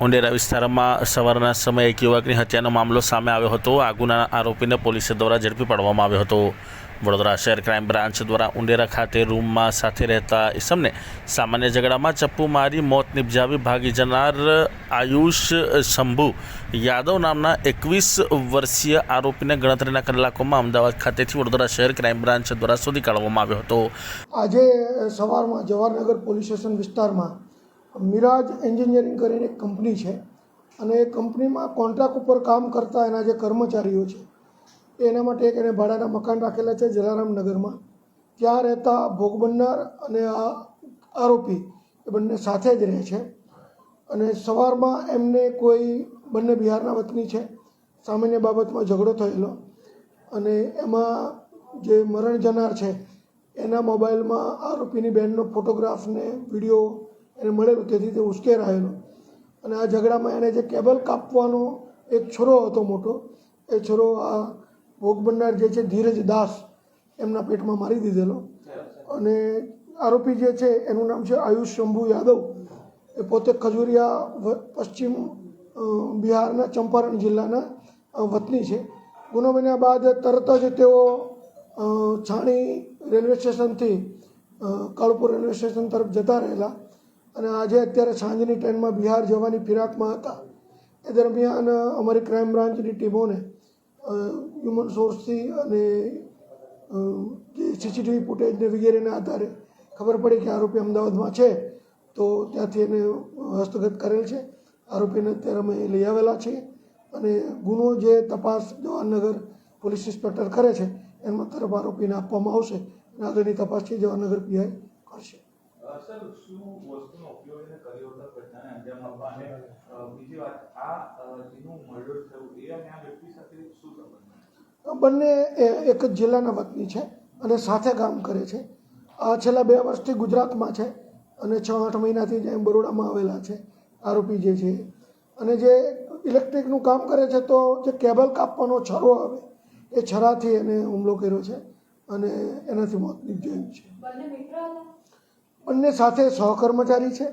ઉંડેરા વિસ્તારમાં સવારના સમયે એક યુવકની હત્યાનો મામલો સામે આવ્યો હતો. આ ગુનાના આરોપીને પોલીસે દ્વારા ઝડપી પાડવામાં આવ્યો હતો. વડોદરા શહેર ક્રાઇમ બ્રાન્ચ દ્વારા ઉંડેરા ખાતે રૂમમાં સાથે રહેતા ઇસમને સામાન્ય ઝઘડામાં ચપ્પુ મારી મોત નિપજાવી ભાગી જનાર આયુષ શંભુ યાદવ નામના એકવીસ વર્ષીય આરોપીને ગણતરીના કલાકોમાં અમદાવાદ ખાતેથી વડોદરા શહેર ક્રાઇમ બ્રાન્ચ દ્વારા શોધી કાઢવામાં આવ્યો હતો. આજે સવારમાં જવાહરનગર પોલીસ સ્ટેશન વિસ્તારમાં મિરાજ એન્જિનિયરિંગ કરીને એક કંપની છે અને એ કંપનીમાં કોન્ટ્રાક્ટ ઉપર કામ કરતા એના જે કર્મચારીઓ છે, એના માટે એક એને ભાડાના મકાન રાખેલા છે જલારામનગરમાં. ત્યાં રહેતા ભોગ બનનાર અને આ આરોપી એ બંને સાથે જ રહે છે અને સવારમાં એમને કોઈ બંને બિહારના વતની છે, સામાન્ય બાબતમાં ઝઘડો થયેલો અને એમાં જે મરણ જનાર છે, એના મોબાઈલમાં આરોપીની બહેનનો ફોટોગ્રાફ ને વીડિયો એને મળેલું તેથી તે ઉશ્કેરાયેલો. અને આ ઝઘડામાં એને જે કેબલ કાપવાનો એક છોરો હતો મોટો, એ છોરો આ ભોગ બનનાર જે છે ધીરજ દાસ એમના પેટમાં મારી દીધેલો. અને આરોપી જે છે એનું નામ છે આયુષ શંભુ યાદવ. એ પોતે ખજુરિયા પશ્ચિમ બિહારના ચંપારણ જિલ્લાના વતની છે. ગુનો બન્યા બાદ તરત જ તેઓ છાણી રેલવે સ્ટેશનથી કાળપુર રેલવે સ્ટેશન તરફ જતા રહેલા. અને આજે અત્યારે સાંજની ટ્રેનમાં બિહાર જવાની ફિરાકમાં હતા. એ દરમિયાન અમારી ક્રાઇમ બ્રાન્ચની ટીમોને હ્યુમન સોર્સથી અને જે સીસીટીવી ફૂટેજને વગેરેના આધારે ખબર પડી કે આરોપી અમદાવાદમાં છે, તો ત્યાંથી એને હસ્તગત કરેલ છે. આરોપીને અત્યારે અમે લઈ આવેલા છીએ અને ગુનો જે તપાસ જવાહરનગર પોલીસ ઇન્સ્પેક્ટર કરે છે, એમાં તરફ આરોપીને આપવામાં આવશે. અને આગળની તપાસ છે, જવાહરનગર પીઆઈ કરશે. સર શું વસ્તુનો ઉપયોગ એને કર્યો હતો ઘટનાને અંજામ આપવા અને બીજી વાત આ જેનું મર્ડર થયું એ અને આ વ્યક્તિ સાથે શું સંબંધ બંને એ- એક જ જિલ્લાના વતની છે અને સાથે કામ કરે છે. આ છેલ્લા બે વર્ષથી ગુજરાતમાં છે અને છ આઠ મહિનાથી જ એમ બરોડામાં આવેલા છે આરોપી જે છે અને જે ઇલેક્ટ્રિકનું કામ કરે છે તો જે કેબલ કાપવાનો છરો આવે એ છરાથી એને હુમલો કર્યો છે અને એનાથી મોત નીપજાયું છે. બંને સાથે સહકર્મચારી છે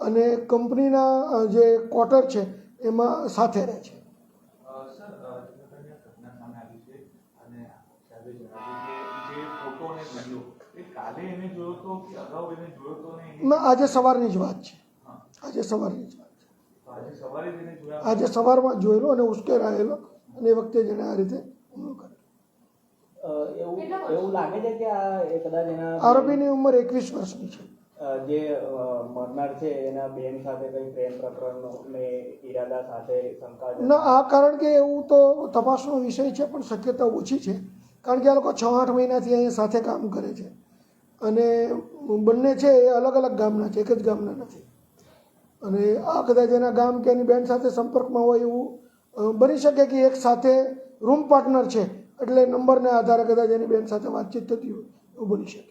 અને કંપનીના જે ક્વાર્ટર છે એમાં સાથે રહે છે. આજે સવારની જ વાત છે. આજે સવારની જ વાત છે. આજે સવારમાં જોયેલો અને ઉશ્કેરાયેલો અને એ વખતે જેને આ રીતે હુમલો કર્યો. એવું એવું લાગે છે કે આ કદાચ એના આરોપીની ઉંમર એકવીસ વર્ષની છે. જે મરનાર છે એના બેન સાથે કઈ પ્રેમ પ્રકરણનો ને ઈરાદા સાથે શંકા છે. ના આ કારણ કે એવું તો તપાસનો વિષય છે પણ શક્યતા ઓછી છે. કારણ કે આ લોકો છ આઠ મહિનાથી અહીંયા સાથે કામ કરે છે. અને બંને છે એ અલગ અલગ ગામના છે એક જ ગામના નથી. અને આ કદાચ એના ગામ કે એની બેન સાથે સંપર્કમાં હોય એવું બની શકે કે એક સાથે રૂમ પાર્ટનર છે. એટલે નંબરને આધારે કદાચ એની બેન સાથે વાતચીત થતી હોય એવું બની શકે.